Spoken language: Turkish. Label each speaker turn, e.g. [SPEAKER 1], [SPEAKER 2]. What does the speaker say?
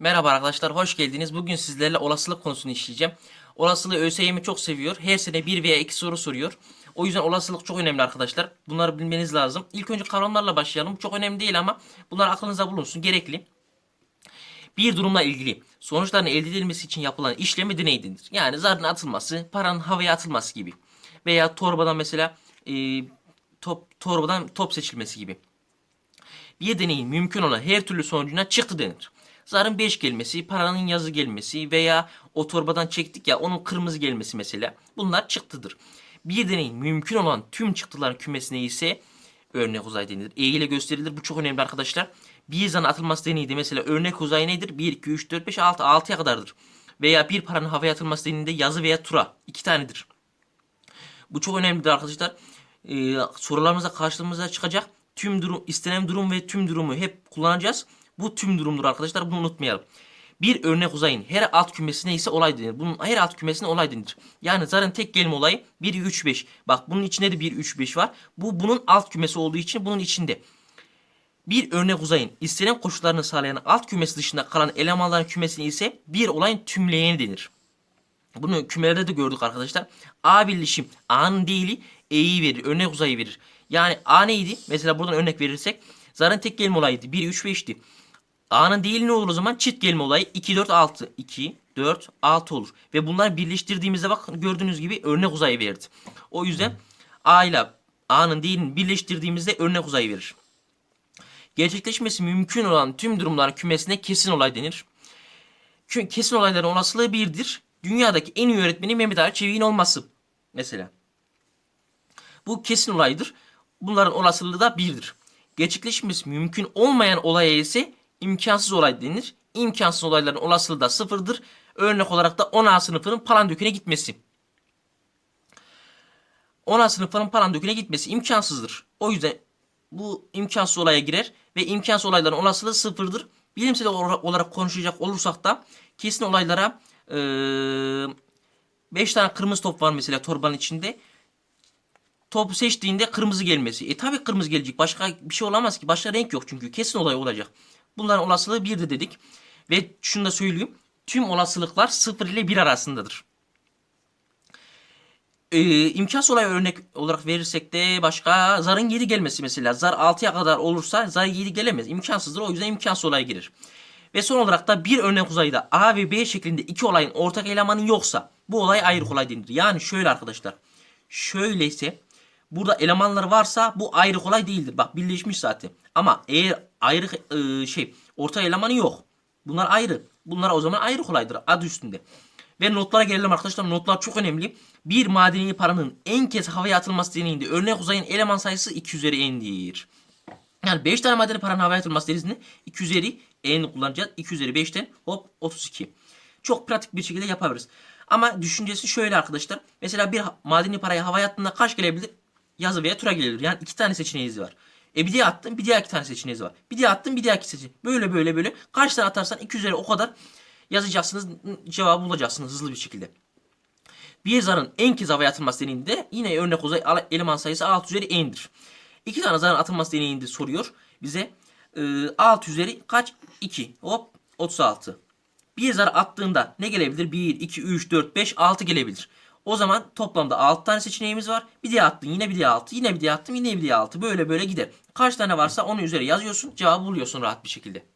[SPEAKER 1] Merhaba arkadaşlar, hoş geldiniz. Bugün sizlerle olasılık konusunu işleyeceğim. Olasılığı ÖSYM çok seviyor. Her sene bir veya iki soru soruyor. O yüzden olasılık çok önemli arkadaşlar. Bunları bilmeniz lazım. İlk önce kavramlarla başlayalım. Çok önemli değil ama bunlar aklınıza bulunsun. Gerekli. Bir durumla ilgili sonuçların elde edilmesi için yapılan işlemi deney denir. Yani zarın atılması, paranın havaya atılması gibi. Veya torbadan mesela e, top torbadan top seçilmesi gibi. Bir deneyin mümkün olan her türlü sonucuna çıktı denir. Zarın 5 gelmesi, paranın yazı gelmesi veya o torbadan çektik ya onun kırmızı gelmesi mesela. Bunlar çıktıdır. Bir deneyin mümkün olan tüm çıktıların kümesine ise örnek uzay denilir. E ile gösterilir. Bu çok önemli arkadaşlar. Bir zarın atılması deneyinde mesela örnek uzay nedir? 1, 2, 3, 4, 5, 6. 6'ya kadardır. Veya bir paranın havaya atılması deneyinde yazı veya tura. 2 tanedir. Bu çok önemlidir arkadaşlar. Ee, sorularımıza karşımıza çıkacak. Tüm durum, istenen durum ve tüm durumu hep kullanacağız. Bu tüm durumdur arkadaşlar. Bunu unutmayalım. Bir örnek uzayın her alt kümesine ise olay denir. Bunun her alt kümesine olay denir. Yani zarın tek gelme olayı 1, 3, 5. Bak bunun içinde de 1, 3, 5 var. Bu bunun alt kümesi olduğu için bunun içinde. Bir örnek uzayın istenen koşullarını sağlayan alt kümesi dışında kalan elemanların kümesine ise bir olayın tümleyeni denir. Bunu kümelerde de gördük arkadaşlar. A birleşim A'nın değili E'yi verir. Örnek uzayı verir. Yani A neydi? Mesela buradan örnek verirsek. Zarın tek gelme olayıydı. 1, 3, 5'ti. A'nın değili ne olur o zaman? Çift gelme olayı 2, 4, 6. 2, 4, 6 olur. Ve bunları birleştirdiğimizde bak gördüğünüz gibi örnek uzayı verdi. O yüzden A ile A'nın değilini birleştirdiğimizde örnek uzayı verir. Gerçekleşmesi mümkün olan tüm durumların kümesine kesin olay denir. Çünkü kesin olayların olasılığı birdir. Dünyadaki en iyi öğretmeni Mehmet Ali Çevik'in olması. Mesela. Bu kesin olaydır. Bunların olasılığı da birdir. Gerçekleşmesi mümkün olmayan olaya ise imkansız olay denir. İmkansız olayların olasılığı da sıfırdır. Örnek olarak da 10A sınıfının Palandöken'e gitmesi. 10A sınıfının Palandöken'e gitmesi imkansızdır. O yüzden bu imkansız olaya girer ve imkansız olayların olasılığı sıfırdır. Bilimsel olarak konuşacak olursak da kesin olaylara 5 tane kırmızı top var mesela torbanın içinde. Topu seçtiğinde kırmızı gelmesi. E tabi kırmızı gelecek. Başka bir şey olamaz ki. Başka renk yok çünkü. Kesin olay olacak. Bunların olasılığı 1'dir dedik. Ve şunu da söyleyeyim. Tüm olasılıklar 0 ile 1 arasındadır. Ee, imkansız olay örnek olarak verirsek de başka zarın 7 gelmesi mesela. Zar 6'ya kadar olursa zar 7 gelemez. İmkansızdır. O yüzden imkansız olay girer. Ve son olarak da bir örnek uzayda A ve B şeklinde iki olayın ortak elemanı yoksa bu olay ayrık olay denir. Yani şöyle arkadaşlar. Şöyleyse burada elemanlar varsa bu ayrık olay değildir. Bak birleşmiş zaten. Ama eğer ayrık e, şey ortak elemanı yok. Bunlar ayrı. Bunlar o zaman ayrık olaydır adı üstünde. Ve notlara gelelim arkadaşlar. Notlar çok önemli. Bir madeni paranın en kez havaya atılması deneyinde örnek uzayın eleman sayısı 2 üzeri n'dir. Yani 5 tane madeni paranın havaya atılması deneyinde 2 üzeri n kullanacağız. 2 üzeri 5'ten hop 32. Çok pratik bir şekilde yapabiliriz. Ama düşüncesi şöyle arkadaşlar. Mesela bir madeni parayı havaya attığında kaç gelebilir? Yazı veya tura gelebilir. Yani iki tane seçeneğiniz var. E bir diye attın bir diğer iki tane seçeneğiniz var. Bir diye attın bir diğer iki seçeneği. Böyle böyle böyle. Kaç tane atarsan 2 üzeri o kadar yazacaksınız. Cevabı bulacaksınız hızlı bir şekilde. Bir zarın en kez havaya atılması deneyinde yine örnek uzay eleman sayısı 6 üzeri n'dir. İki tane zarın atılması deneyinde soruyor bize. E, 6 üzeri kaç? 2. Hop 36. Bir zar attığında ne gelebilir? 1, 2, 3, 4, 5, 6 gelebilir. O zaman toplamda 6 tane seçeneğimiz var. Bir diye attın yine bir diye 6. Yine bir diye attım yine bir diye 6. Böyle böyle gider. Kaç tane varsa onun üzeri yazıyorsun. Cevabı buluyorsun rahat bir şekilde.